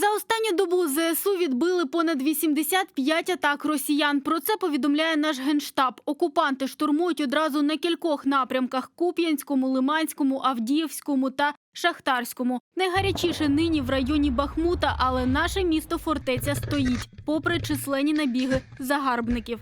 За останню добу ЗСУ відбили понад 85 атак росіян. Про це повідомляє наш генштаб. Окупанти штурмують одразу на кількох напрямках: Куп'янському, Лиманському, Авдіївському та Шахтарському. Найгарячіше нині в районі Бахмута, але наше місто фортеця стоїть, попри численні набіги загарбників.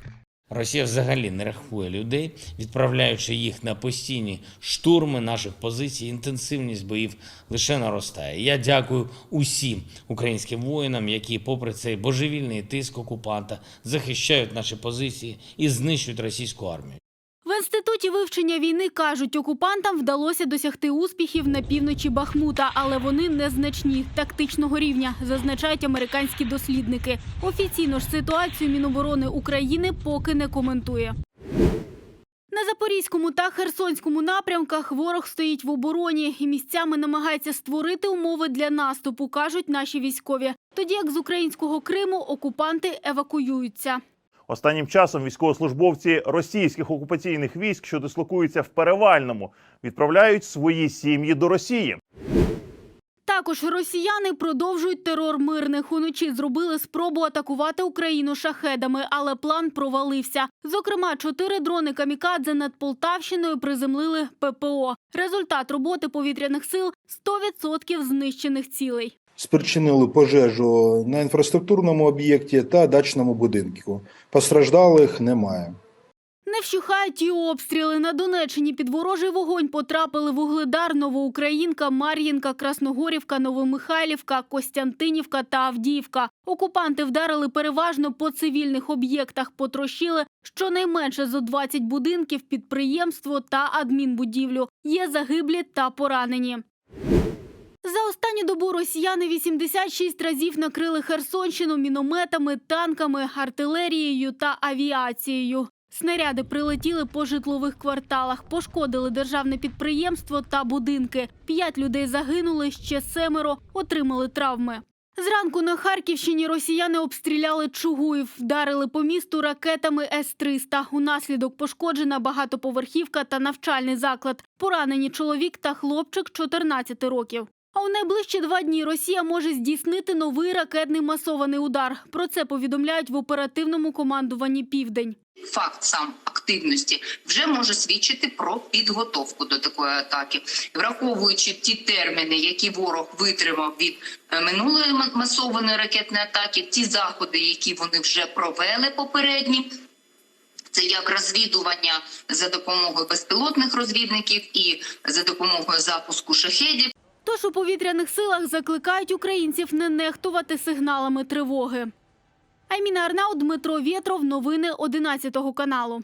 Росія взагалі не рахує людей, відправляючи їх на постійні штурми наших позицій. Інтенсивність боїв лише наростає. Я дякую усім українським воїнам, які, попри цей божевільний тиск окупанта, захищають наші позиції і знищують російську армію. Інституті вивчення війни кажуть, окупантам вдалося досягти успіхів на півночі Бахмута, але вони незначні тактичного рівня, зазначають американські дослідники. Офіційно ж ситуацію Міноборони України поки не коментує. На Запорізькому та Херсонському напрямках ворог стоїть в обороні і місцями намагається створити умови для наступу, кажуть наші військові. Тоді як з українського Криму окупанти евакуюються. Останнім часом військовослужбовці російських окупаційних військ, що дислокуються в Перевальному, відправляють свої сім'ї до Росії. Також росіяни продовжують терор мирних. Уночі зробили спробу атакувати Україну шахедами, але план провалився. Зокрема, чотири дрони камікадзе над Полтавщиною приземлили ППО. Результат роботи повітряних сил 100% знищених цілей. Спричинили пожежу на інфраструктурному об'єкті та дачному будинку. Постраждалих немає. Не вщухають і обстріли. На Донеччині під ворожий вогонь потрапили Вугледар, Новоукраїнка, Мар'їнка, Красногорівка, Новомихайлівка, Костянтинівка та Авдіївка. Окупанти вдарили переважно по цивільних об'єктах, потрощили щонайменше зо 20 будинків, підприємство та адмінбудівлю. Є загиблі та поранені. За останню добу росіяни 86 разів накрили Херсонщину мінометами, танками, артилерією та авіацією. Снаряди прилетіли по житлових кварталах, пошкодили державне підприємство та будинки. П'ять людей загинули, ще семеро отримали травми. Зранку на Харківщині росіяни обстріляли Чугуїв, вдарили по місту ракетами С-300. Унаслідок пошкоджена багатоповерхівка та навчальний заклад. Поранені чоловік та хлопчик 14 років. А у найближчі два дні Росія може здійснити новий ракетний масований удар. Про це повідомляють в оперативному командуванні Південь. факт сам активності вже може свідчити про підготовку до такої атаки, враховуючи ті терміни, які ворог витримав від е, минулої ма- масованої ракетної атаки, ті заходи, які вони вже провели попередні. Це як розвідування за допомогою безпілотних розвідників і за допомогою запуску шахедів. Тож у повітряних силах закликають українців не нехтувати сигналами тривоги. Айміна Арнау, Дмитро Вєтров. Новини 11 каналу.